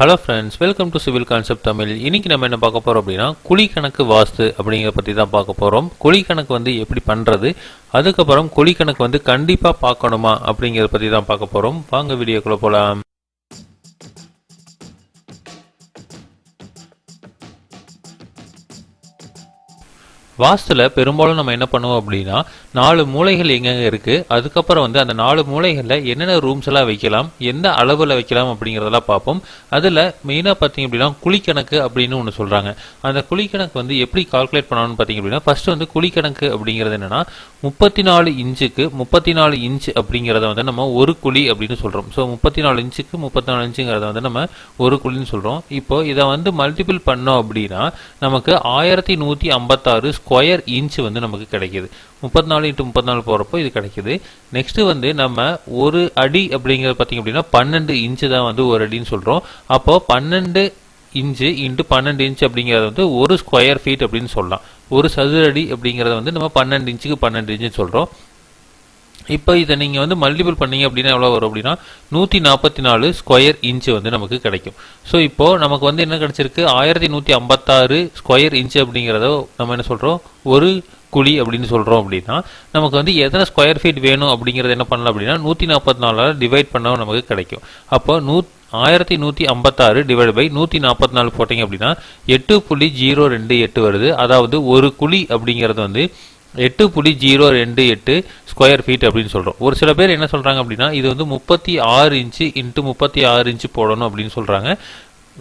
Hello friends welcome to civil concept Tamil இன்னைக்கு நம்ம என்ன பார்க்க போறோம் அப்படின்னா குழி கணக்கு வாஸ்து அப்படிங்கிற பற்றி தான் பார்க்க போகிறோம் குழி கணக்கு வந்து எப்படி பண்ணுறது அதுக்கப்புறம் குழி கணக்கு வந்து கண்டிப்பாக பார்க்கணுமா அப்படிங்கிறத பற்றி தான் பார்க்க போகிறோம் வாங்க வீடியோக்குள்ளே போகலாம் வாஸ்துல பெரும்பாலும் நம்ம என்ன பண்ணுவோம் அப்படின்னா நாலு மூலைகள் எங்கெங்க இருக்கு அதுக்கப்புறம் வந்து அந்த நாலு மூலைகளில் என்னென்ன ரூம்ஸ் எல்லாம் வைக்கலாம் எந்த அளவில் வைக்கலாம் அப்படிங்கிறதெல்லாம் பார்ப்போம். அதில் மெயினாக பார்த்தீங்க அப்படின்னா குழிக்கணக்கு அப்படின்னு ஒன்று சொல்கிறாங்க அந்த குழிக்கணக்கு வந்து எப்படி கால்குலேட் பண்ணணும்னு பார்த்தீங்க அப்படின்னா ஃபர்ஸ்ட் வந்து குழிக்கணக்கு அப்படிங்கிறது என்னன்னா முப்பத்தி நாலு இன்ச்சுக்கு முப்பத்தி நாலு இன்ச் அப்படிங்கிறத வந்து நம்ம ஒரு குழி அப்படின்னு சொல்கிறோம் ஸோ முப்பத்தி நாலு இன்ச்சுக்கு முப்பத்தி நாலு இன்ச்சுங்கிறத வந்து நம்ம ஒரு குழின்னு சொல்கிறோம் இப்போ இதை வந்து மல்டிபிள் பண்ணோம் அப்படின்னா நமக்கு ஆயிரத்தி நூற்றி ஐம்பத்தாறு ஸ்கொயர் இன்ச் வந்து நமக்கு கிடைக்கிது. முப்பத்தி நாலு இன்ட்டு முப்பத்தி நாலு போகிறப்போ இது கிடைக்கிது. நெக்ஸ்ட்டு வந்து நம்ம ஒரு அடி அப்படிங்கிறது பார்த்தீங்க அப்படின்னா பன்னெண்டு இன்ச்சு தான் வந்து ஒரு அடின்னு சொல்கிறோம் அப்போது பன்னெண்டு இன்ச்சு இன்ட்டு பன்னெண்டு இன்ச் அப்படிங்கிறது வந்து ஒரு ஸ்கொயர் ஃபீட் அப்படின்னு சொல்லலாம். ஒரு சதுர அடி அப்படிங்கிறத வந்து நம்ம பன்னெண்டு இன்ச்சுக்கு பன்னெண்டு இன்ச்சுன்னு சொல்கிறோம் இப்போ இதை நீங்கள் வந்து மல்டிபிள் பண்ணீங்க அப்படின்னா எவ்வளோ வரும் அப்படின்னா நூற்றி நாற்பத்தி நாலு ஸ்கொயர் இன்ச்சு வந்து நமக்கு கிடைக்கும். ஸோ இப்போது நமக்கு வந்து என்ன கிடச்சிருக்கு? ஆயிரத்தி நூற்றி ஐம்பத்தாறு ஸ்கொயர் இன்ச்சு அப்படிங்கிறத நம்ம என்ன சொல்கிறோம் ஒரு குழி அப்படின்னு சொல்கிறோம் அப்படின்னா நமக்கு வந்து எத்தனை ஸ்கொயர் ஃபீட் வேணும் அப்படிங்கிறது என்ன பண்ணலாம் அப்படின்னா நூற்றி நாற்பத்தி நாலால் டிவைட் பண்ணவும் நமக்கு கிடைக்கும். அப்போ நூ ஆயிரத்தி நூற்றி ஐம்பத்தாறு டிவைட் பை நூற்றி நாற்பத்தி நாலு போட்டிங்க அப்படின்னா எட்டு புள்ளி ஜீரோ ரெண்டு எட்டு வருது. அதாவது ஒரு குழி அப்படிங்கிறது வந்து எட்டு புள்ளி ஜீரோ ரெண்டு எட்டு ஸ்கொயர் ஃபீட் அப்படின்னு சொல்கிறோம் ஒரு சில பேர் என்ன சொல்கிறாங்க அப்படின்னா இது வந்து முப்பத்தி ஆறு இன்ச்சு இன்ட்டு முப்பத்தி ஆறு இன்ச்சு போடணும் அப்படின்னு சொல்கிறாங்க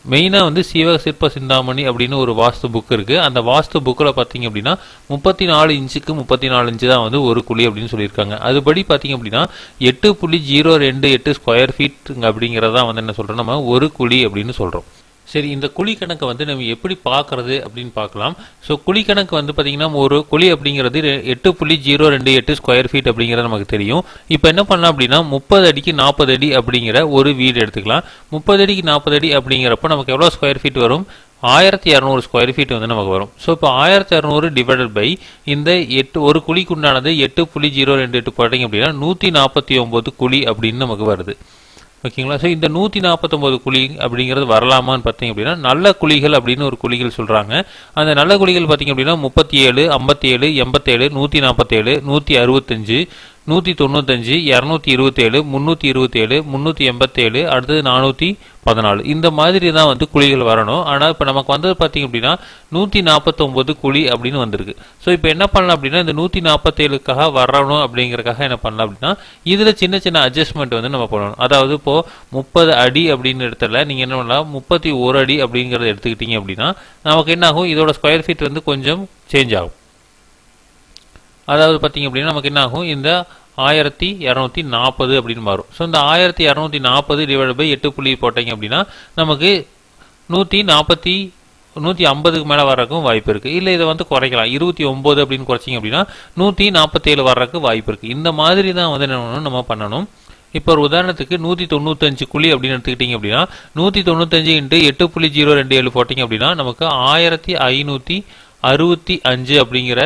மெயினாக வந்து சிவ சிற்ப சிந்தாமணி அப்படின்னு ஒரு வாஸ்து புக் இருக்குது அந்த வாஸ்து புக்கில் பார்த்தீங்க அப்படின்னா முப்பத்தி நாலு இன்ச்சுக்கு முப்பத்தி நாலு இன்ச்சு தான் வந்து ஒரு குழி அப்படின்னு சொல்லியிருக்காங்க. அதுபடி பார்த்தீங்க அப்படின்னா எட்டு புள்ளி ஜீரோ ரெண்டு எட்டு ஸ்கொயர் ஃபீட் அப்படிங்கிறதான் வந்து என்ன சொல்கிறோம் நம்ம ஒரு குழி அப்படின்னு சொல்கிறோம் சரி இந்த குழி கணக்கை வந்து நம்ம எப்படி பார்க்கறது அப்படின்னு பார்க்கலாம். ஸோ குழி கணக்கு வந்து பார்த்தீங்கன்னா ஒரு குழி அப்படிங்கிறது எட்டு புள்ளி ஜீரோ ரெண்டு எட்டு ஸ்கொயர் ஃபீட் அப்படிங்கிறது நமக்கு தெரியும். இப்போ என்ன பண்ணலாம் அப்படின்னா முப்பது அடிக்கு நாற்பது அடி அப்படிங்கிற ஒரு வீடு எடுத்துக்கலாம். முப்பது அடிக்கு நாற்பது அடி அப்படிங்கிறப்ப நமக்கு எவ்வளோ ஸ்கொயர் ஃபீட் வரும்? ஆயிரத்தி இரநூறு ஸ்கொயர் ஃபீட் வந்து நமக்கு வரும். ஸோ இப்போ ஆயிரத்தி இரநூறு டிவைடட் பை இந்த எட்டு ஒரு குழிக்கு உண்டானது எட்டு புள்ளி ஜீரோ ரெண்டு எட்டு போட்டிங்க அப்படின்னா நூற்றி நாற்பத்தி ஒம்பது குழி அப்படின்னு நமக்கு வருது. ஓகேங்களா? ஸோ இந்த நூற்றி நாற்பத்தொம்பது குழி அப்படிங்கிறது வரலாமான்னு பார்த்தீங்க அப்படின்னா நல்ல குழிகள் அப்படின்னு ஒரு குழிகள் சொல்கிறாங்க அந்த நல்ல குழிகள் பார்த்தீங்க அப்படின்னா முப்பத்தி ஏழு ஐம்பத்தி ஏழு எண்பத்தேழு நூற்றி நாற்பத்தேழு நூற்றி அறுபத்தஞ்சு நூற்றி தொண்ணூத்தஞ்சு இரநூத்தி இருபத்தேழு முந்நூற்றி இருபத்தேழு முந்நூற்றி எண்பத்தேழு அடுத்தது நானூற்றி பதினாலு. இந்த மாதிரி தான் வந்து குழிகள் வரணும். ஆனால் இப்போ நமக்கு வந்தது பார்த்தீங்க அப்படின்னா நூற்றி நாற்பத்தொம்போது குழி அப்படின்னு வந்திருக்கு. ஸோ இப்போ என்ன பண்ணலாம் அப்படின்னா இந்த நூற்றி நாற்பத்தேழுக்காக வரணும் அப்படிங்கிறக்காக என்ன பண்ணலாம் அப்படின்னா இதில் சின்ன சின்ன அட்ஜஸ்ட்மெண்ட் வந்து நம்ம பண்ணணும். அதாவது இப்போது முப்பது அடி அப்படின்னு இடத்துல நீங்கள் என்ன பண்ணலாம் முப்பத்தி ஒரு அடி அப்படிங்கிறத எடுத்துக்கிட்டீங்க அப்படின்னா நமக்கு என்ன ஆகும் இதோட ஸ்கொயர் ஃபீட் வந்து கொஞ்சம் சேஞ்ச் ஆகும். அதாவது பார்த்தீங்க அப்படின்னா நமக்கு என்ன ஆகும் இந்த ஆயிரத்தி இரநூத்தி நாற்பது அப்படின்னு மாறும். ஸோ இந்த ஆயிரத்தி இரநூத்தி நாற்பது டிவைட் பை எட்டு புள்ளி போட்டீங்க அப்படின்னா நமக்கு நூற்றி நாற்பத்தி நூற்றி ஐம்பதுக்கு மேலே வர்றதுக்கும் வாய்ப்பு இருக்குது இல்லை இதை வந்து குறைக்கலாம். இருபத்தி ஒம்பது அப்படின்னு குறைச்சிங்க அப்படின்னா நூற்றி நாற்பத்தேழு வர்றதுக்கு வாய்ப்பு இருக்குது இந்த மாதிரி தான் வந்து என்ன பண்ணணும்? நம்ம பண்ணணும். இப்போ ஒரு உதாரணத்துக்கு நூற்றி தொண்ணூத்தஞ்சு குழி அப்படின்னு எடுத்துக்கிட்டிங்க அப்படின்னா நூற்றி தொண்ணூத்தஞ்சு இன்ட்டு எட்டு புள்ளி ஜீரோ ரெண்டு ஏழு போட்டிங்க அப்படின்னா நமக்கு ஆயிரத்தி ஐநூற்றி அறுபத்தி அஞ்சு அப்படிங்கிற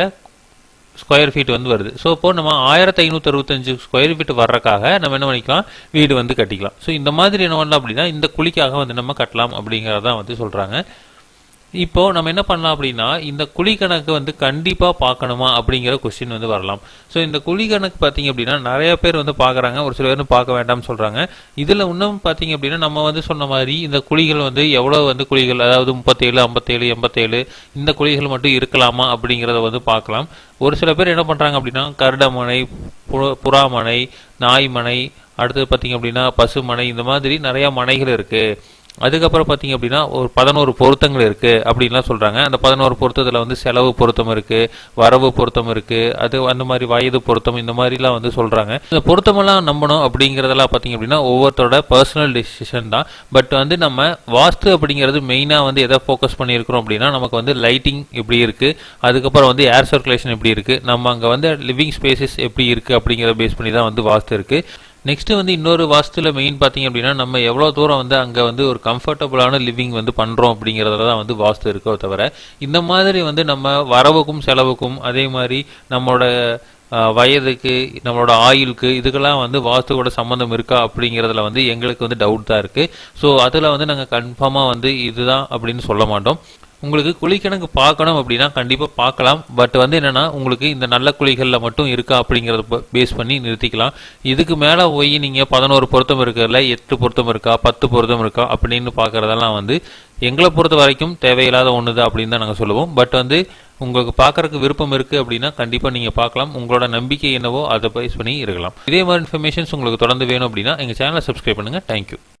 ஸ்கொயர் ஃபீட் வந்து வருது. ஸோ இப்போ நம்ம ஆயிரத்தி ஐநூற்றி அறுபத்தஞ்சு ஸ்கொயர் ஃபீட் வர்றதுக்காக நம்ம என்ன பண்ணிக்கலாம்? வீடு வந்து கட்டிக்கலாம். ஸோ இந்த மாதிரி என்ன பண்ணலாம் அப்படின்னா இந்த குழிக்காக வந்து நம்ம கட்டலாம் அப்படிங்கிறதான் வந்து சொல்கிறாங்க இப்போ நம்ம என்ன பண்ணலாம் அப்படின்னா இந்த குழி கணக்கு வந்து கண்டிப்பா பார்க்கணுமா அப்படிங்கிற கொஸ்டின் வந்து வரலாம். ஸோ இந்த குழி கணக்கு பார்த்தீங்க அப்படின்னா நிறைய பேர் வந்து பார்க்குறாங்க. ஒரு சில பேர் பார்க்க வேண்டாம்னு சொல்றாங்க. இதுல இன்னும் பார்த்தீங்க அப்படின்னா நம்ம வந்து சொன்ன மாதிரி இந்த குழிகள் வந்து எவ்வளவு வந்து குழிகள் அதாவது முப்பத்தேழு ஐம்பத்தேழு எண்பத்தேழு இந்த குழிகள் மட்டும் இருக்கலாமா அப்படிங்கிறத வந்து பார்க்கலாம். ஒரு சில பேர் என்ன பண்றாங்க அப்படின்னா கருடமனை புறாமனை நாய்மனை அடுத்தது பார்த்தீங்க அப்படின்னா பசுமனை இந்த மாதிரி நிறைய மனைகள் இருக்கு. அதுக்கப்புறம் பார்த்தீங்க அப்படின்னா ஒரு பதினோரு பொருத்தங்கள் இருக்குது அப்படின்லாம் சொல்கிறாங்க அந்த பதினோரு பொருத்தத்தில் வந்து செலவு பொருத்தம் இருக்குது வரவு பொருத்தம் இருக்குது அது அந்த மாதிரி வயது பொருத்தம் இந்த மாதிரிலாம் வந்து சொல்கிறாங்க இந்த பொருத்தமெல்லாம் நம்பணும் அப்படிங்கிறதெல்லாம் பார்த்தீங்க அப்படின்னா ஒவ்வொருத்தரோட பர்சனல் டிசிஷன் தான். பட் வந்து நம்ம வாஸ்து அப்படிங்கிறது மெயினாக வந்து எதை ஃபோக்கஸ் பண்ணியிருக்கிறோம் அப்படின்னா நமக்கு வந்து லைட்டிங் எப்படி இருக்குது அதுக்கப்புறம் வந்து ஏர் சர்க்குலேஷன் எப்படி இருக்குது நம்ம அங்கே வந்து லிவிங் ஸ்பேசஸ் எப்படி இருக்குது அப்படிங்கிறத பேஸ் பண்ணி தான் வந்து வாஸ்து இருக்குது நெக்ஸ்ட்டு வந்து இன்னொரு வாஸ்துவில் மெயின் பார்த்தீங்க அப்படின்னா நம்ம எவ்வளோ தூரம் வந்து அங்கே வந்து ஒரு கம்ஃபர்டபுளான லிவிங் வந்து பண்ணுறோம் அப்படிங்கிறதுல தான் வந்து வாஸ்து இருக்கோ தவிர இந்த மாதிரி வந்து நம்ம வரவுக்கும் செலவுக்கும் அதே மாதிரி நம்மளோட வயதுக்கு நம்மளோட ஆயுளுக்கு இதுக்கெல்லாம் வந்து வாஸ்துவோட சம்மந்தம் இருக்கா அப்படிங்கிறதுல வந்து எங்களுக்கு வந்து டவுட் தான் இருக்குது ஸோ அதில் வந்து நாங்கள் கன்ஃபார்மாக வந்து இதுதான் அப்படின்னு சொல்ல மாட்டோம். உங்களுக்கு குழிக்கணக்கு பார்க்கணும் அப்படின்னா கண்டிப்பாக பார்க்கலாம். பட் வந்து என்னென்னா உங்களுக்கு இந்த நல்ல குழிகளில் மட்டும் இருக்கா அப்படிங்கிறத பேஸ் பண்ணி நிறுத்திக்கலாம். இதுக்கு மேலே போய் நீங்கள் பதினோரு பொருத்தம் இருக்கிறதுல எட்டு பொருத்தம் இருக்கா பத்து பொருத்தம் இருக்கா அப்படின்னு பார்க்குறதெல்லாம் வந்து எங்களை பொறுத்த வரைக்கும் தேவையில்லாத ஒன்று தான் அப்படின்னு தான் நாங்கள் சொல்லுவோம். பட் வந்து உங்களுக்கு பார்க்கறதுக்கு விருப்பம் இருக்குது அப்படின்னா கண்டிப்பாக நீங்கள் பார்க்கலாம். உங்களோட நம்பிக்கை என்னவோ அதை பேஸ் பண்ணி இருக்கலாம். இதே மாதிரி இன்ஃபர்மேஷன்ஸ் உங்களுக்கு தொடர்ந்து வேணும் அப்படின்னா எங்கள் சேனலை சப்ஸ்கிரைப் பண்ணுங்கள் தேங்க்யூ